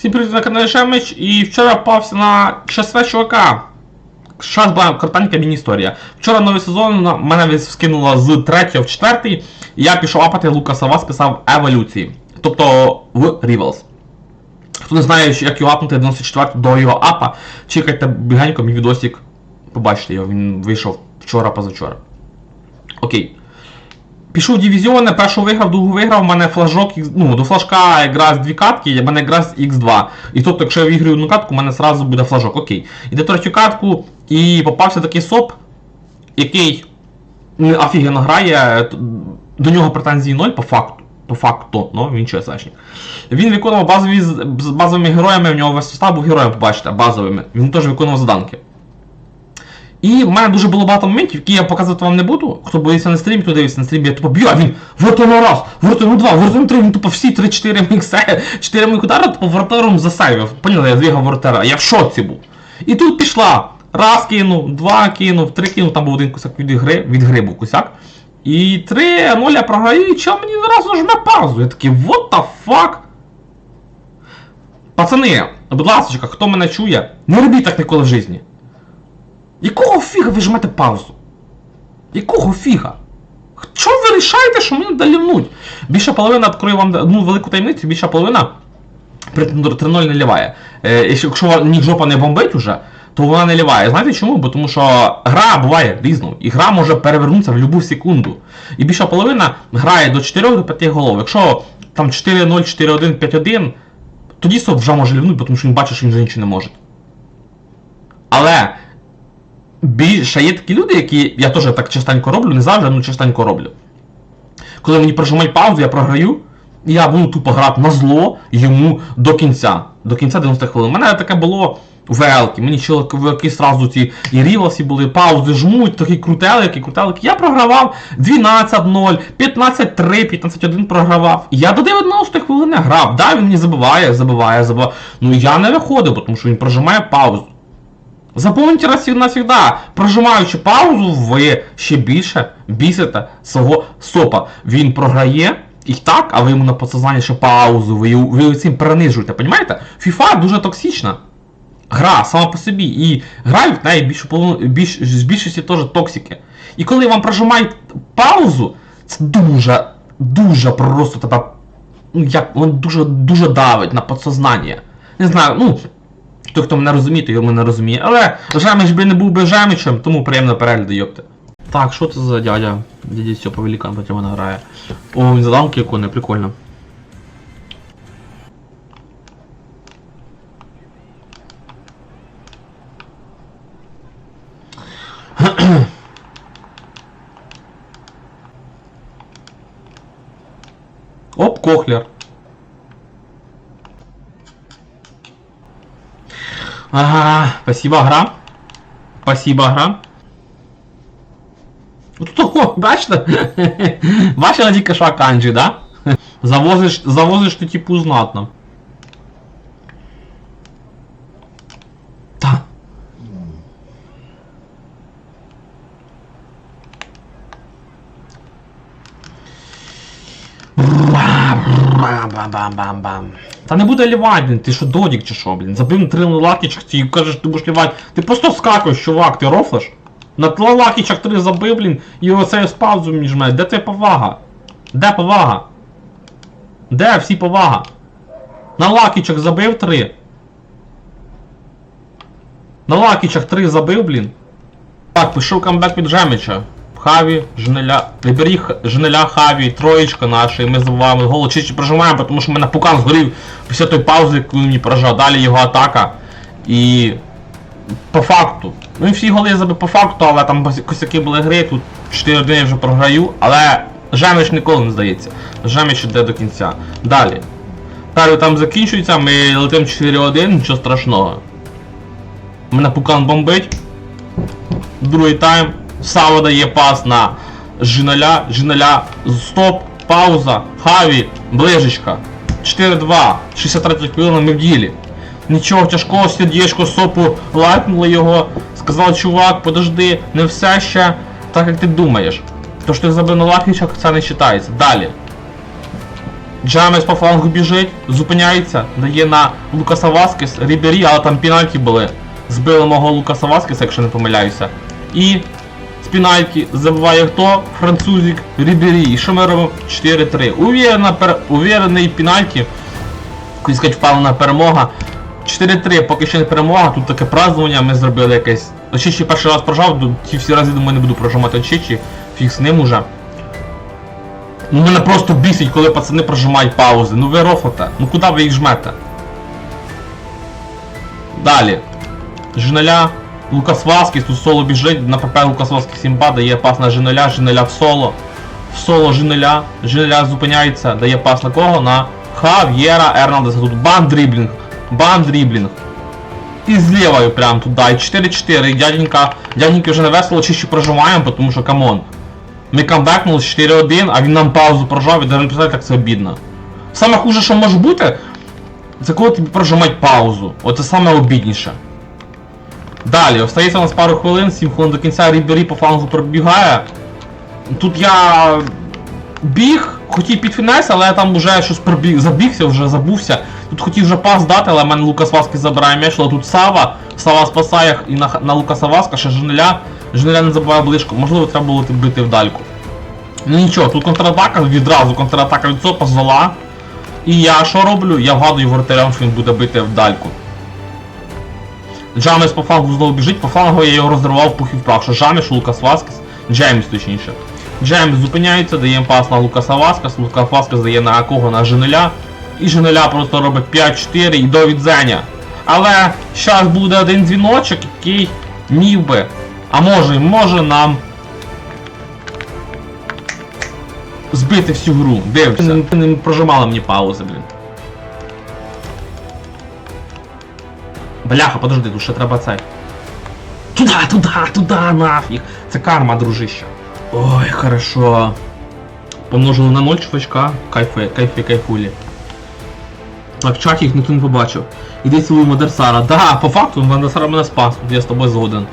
Всім привіт на каналі Шемич, і вчора попався на шесте чувака. Зараз була коротенька міні-історія. Вчора новий сезон мене скинуло з 3 в 4, і я пішов апати Лукаса Вас писав еволюції. Тобто в Rivals. Хто не знає, як його апнути 94 до його апа, чекайте бігенько мій відосик. Побачите його, він вийшов вчора позавчора. Окей. Пішов дивізіони, першу виграв, другу виграв, у мене флажок, ну, до флажка якраз дві катки, в мене якраз X2. І тобто, якщо я виграю одну катку, у мене зразу буде флажок. Окей. Іде третю катку, і попався такий соп, який офігенно грає, до нього претензій 0 по факту. По факту, ну, він ЧСшник. Він виконував базові з базовими героями, в нього весь состав був героєм, побачите, базовими. Він теж виконував заданки. І в мене дуже було багато моментів, які я показувати вам не буду. Хто боїться на стрімі, хто дивиться на стрімі, я тупо б'ю, а він вратом раз, вратом два, вратом три, він тупо всі 3-4 міксе, 4 моїх удара, тупо вратаром засейвив. Поняли, я двигав вратара, я в шоці був. І тут пішла. Раз кинув, два кинув, три кинув, там був один кусок від гри, від гри був кусяк. І 3-0 я програю, і чел мені зразу жме паузу. Я такий, what the fuck? Пацани, будь ласка, хто мене чує, не робіть так ніколи в житті. Якого фіга ви жмете паузу? Якого фіга? Що ви рішаєте, що мені долівнуть? Більша половина відкрою вам одну велику таємницю, більша половина при 3-0 не ліває. Е, якщо ні жопа не бомбить уже, то вона не ліває. Знаєте чому? Бо тому що гра буває різною, і гра може перевернутися в будь-яку секунду. І більша половина грає до 4 до 5 голов. Якщо там 4-0, 4-1, 5-1, тоді соп вже може лівнути, тому що він бачить, що він вже нічого не може. Але більше є такі люди, які я теж так частенько роблю, не завжди, але частенько роблю. Коли мені прожимають паузу, я програю, я буду тупо грати на зло йому до кінця. До кінця 90 хвилин. У мене таке було велки. Мені чоловіки сразу ці і рівасі були, паузи жмуть, такі крутелики, крутелики. Я програвав 12-0, 15-3, 15-1 програвав. Я до 90 хвилини грав. Да, він мені забиває, забиває, забиває. Ну я не виходив, тому що він прожимає паузу. Запомните раз і навсегда, прожимаючи паузу, ви ще більше бісите свого сопа. Він програє і так, а ви йому на подсознання ще паузу, ви, ви цим принижуєте, понімаєте? FIFA дуже токсична. Гра сама по собі. І грають в неї більшу більш, з більшості теж токсики. І коли вам прожимають паузу, це дуже, дуже просто тебе. Ну, як, він дуже, дуже давить на подсознання. Не знаю, ну. Той, хто мене розуміє, той мене розуміє. Але Жемич би не був би Жемичем, тому приємно перегляду, йопте. Так, що це за дядя? Дядя все по великам проти мене грає. О, він заданки ікони, прикольно. Оп, Кохлер. Ага, спасибо, гра. Спасибо, гра. Такого, бачите? Бачила тільки що канджі, да? Завозиш, завозиш ти типу знатно. Та. Бам-бам-бам-бам. Та не буде лівати, блін, ти що додік чи що, блін? Забив на три лакічах і кажеш, ти будеш лівати. Ти просто скакуєш, чувак, ти рофлиш? На три лакічах три забив, блін, і оце з паузу між мене. Де твоя повага? Де повага? Де всі повага? На лакічах забив три. На лакічах три забив, блін. Так, пішов камбек від Жемича. Хаві, Жнеля. Виберіг Жнеля Хаві, троєчка наша, і ми забуваємо голо чичі прожимаємо, тому що в мене пукан згорів після той паузи, він мені прожав. Далі його атака. І. По факту. Ну і всі голи я забив по факту, але там косяки були гри, тут 4-1 я вже програю, але Жемич ніколи не здається. Жемич йде до кінця. Далі. Далі там закінчується, ми летимо 4-1, нічого страшного. Мене пукан бомбить. Другий тайм. Саво дає пас на Жиналя. Жиналя. Стоп. Пауза. Хаві. Ближечка. 4-2. 63 хвилина ми в ділі. Нічого тяжкого, сердечко сопу лайкнули його. Сказав, чувак, подожди, не все ще так, як ти думаєш. То, що ти забив на лакнічах, це не вважається. Далі. Джамес по флангу біжить, зупиняється, дає на Лукаса Васкес, Рібері, але там пенальті були. Збили мого Лукаса Васкеса, якщо не помиляюся. І з пенальті забиває хто? Французик Рібері. І що ми робимо? 4-3. Увірена, пер... Увірений пенальті. Сказати, впевнена перемога. 4-3, поки ще не перемога, тут таке празднування ми зробили якесь. Очічі перший раз прожав, ті всі рази думаю не буду прожимати очічі, фіг з ним уже. Ну мене просто бісить, коли пацани прожимають паузи. Ну ви рофоте, ну куди ви їх жмете? Далі. Жиналя, Лукас Васкіс, тут соло біжить, на ПП Лукас Васкіс імба, дає пас на Жиналя, Жиналя в соло. В соло Жиналя, Жиналя зупиняється, дає пас на кого? На Хав'єра Ернандеса. Тут бан дріблінг, бан дріблінг. І з лівою прям туди, і 4-4, і дяденька, дяденьки вже не весело чище прожимаємо, тому що камон. Ми камбекнули 4-1, а він нам паузу прожав і даже не представляєте, як це обідно. Саме хуже, що може бути, це коли тобі прожимають паузу. Оце саме обідніше. Далі, остається у нас пару хвилин, 7 хвилин до кінця Рібері по флангу пробігає. Тут я біг, хотів під фінес, але я там вже щось пробіг, забігся, вже забувся. Тут хотів вже пас дати, але в мене Лукас Васки забирає м'яч, але тут Сава, Сава спасає і на, на Лукаса Васка, ще Женеля. Женеля не забуває ближку, можливо треба було бити в дальку. Ну нічого, тут контратака, відразу контратака від Сопа, Зола. І я що роблю? Я вгадую воротарям, що він буде бити в дальку. Джамес по флангу знову біжить, по флангу я його розривав пух і в прах, що що Лукас Васкес, Джеймс точніше. Джеймс зупиняється, дає пас на Лукаса Васкес, Лукас Васкес дає на кого на Женеля. І Женеля просто робить 5-4 і до відзення. Але зараз буде один дзвіночок, який міг би, а може, може нам збити всю гру. Дивися. Не, не прожимала мені паузи, блін. Бляха, подожди, тут ще треба цей. Туда, туда, туда, нафіг. Це карма, дружище. Ой, хорошо. Помножили на 0 чувачка. Кайфи, кайфи, кайфулі. А в чаті їх ніхто не побачив. Іди цілуй Мадерсара. Да, по факту Мадерсара мене спас, я з тобою згоден.